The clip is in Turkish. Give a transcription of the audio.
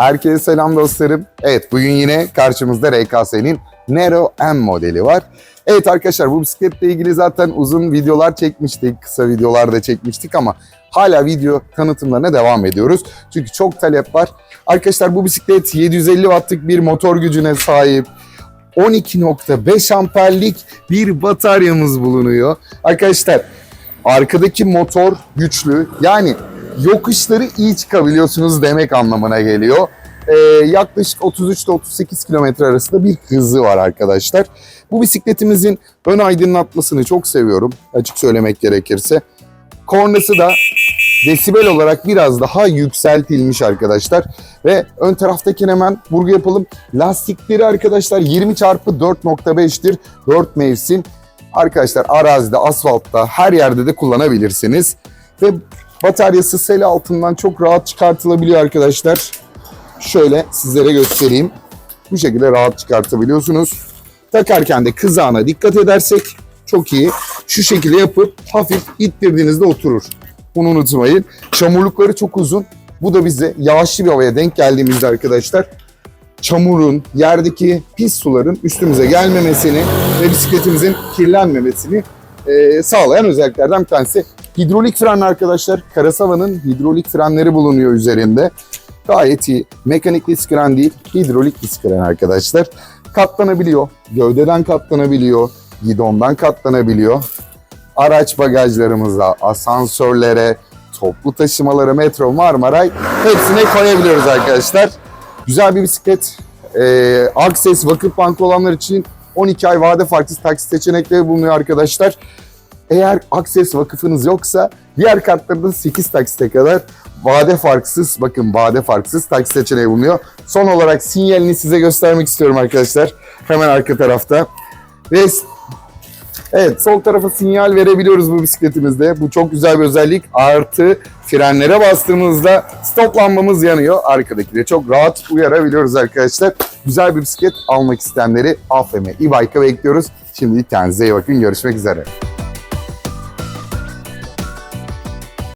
Herkese selam dostlarım. Evet bugün yine karşımızda RKS'nin Nero M modeli var. Evet arkadaşlar bu bisikletle ilgili zaten uzun videolar çekmiştik. Kısa videolar da çekmiştik ama hala video tanıtımlarına devam ediyoruz. Çünkü çok talep var. Arkadaşlar bu bisiklet 750 wattlık bir motor gücüne sahip. 12.5 amperlik bir bataryamız bulunuyor. Arkadaşlar arkadaki motor güçlü. Yani yokuşları iyi çıkabiliyorsunuz demek anlamına geliyor. Ee, yaklaşık 33 ile 38 kilometre arasında bir hızı var arkadaşlar. Bu bisikletimizin ön aydınlatmasını çok seviyorum açık söylemek gerekirse. Kornası da desibel olarak biraz daha yükseltilmiş arkadaşlar. Ve ön taraftaki hemen vurgu yapalım. Lastikleri arkadaşlar 20 çarpı 4.5'tir. 4 mevsim. Arkadaşlar arazide, asfaltta her yerde de kullanabilirsiniz. Ve bataryası sel altından çok rahat çıkartılabiliyor arkadaşlar. Şöyle sizlere göstereyim. Bu şekilde rahat çıkartabiliyorsunuz. Takarken de kızağına dikkat edersek çok iyi. Şu şekilde yapıp hafif ittirdiğinizde oturur. Bunu unutmayın. Çamurlukları çok uzun. Bu da bize yağışlı bir havaya denk geldiğimizde arkadaşlar çamurun, yerdeki pis suların üstümüze gelmemesini ve bisikletimizin kirlenmemesini e, sağlayan özelliklerden bir tanesi. Hidrolik fren arkadaşlar. Karasava'nın hidrolik frenleri bulunuyor üzerinde. Gayet iyi. Mekanik disk fren değil, hidrolik disk fren arkadaşlar. Katlanabiliyor. Gövdeden katlanabiliyor. Gidondan katlanabiliyor. Araç bagajlarımıza, asansörlere, toplu taşımalara, metro, Marmaray hepsine koyabiliyoruz arkadaşlar. Güzel bir bisiklet. Ee, Access Vakıfbank olanlar için 12 ay vade farksız taksit seçenekleri bulunuyor arkadaşlar. Eğer Access vakıfınız yoksa diğer kartlarda 8 taksite kadar vade farksız, bakın vade farksız taksit seçeneği bulunuyor. Son olarak sinyalini size göstermek istiyorum arkadaşlar. Hemen arka tarafta. Ve Evet sol tarafa sinyal verebiliyoruz bu bisikletimizde. Bu çok güzel bir özellik. Artı frenlere bastığımızda stop lambamız yanıyor. Arkadaki de çok rahat uyarabiliyoruz arkadaşlar. Güzel bir bisiklet almak isteyenleri AFM e-bike'a bekliyoruz. Şimdi kendinize iyi bakın. Görüşmek üzere.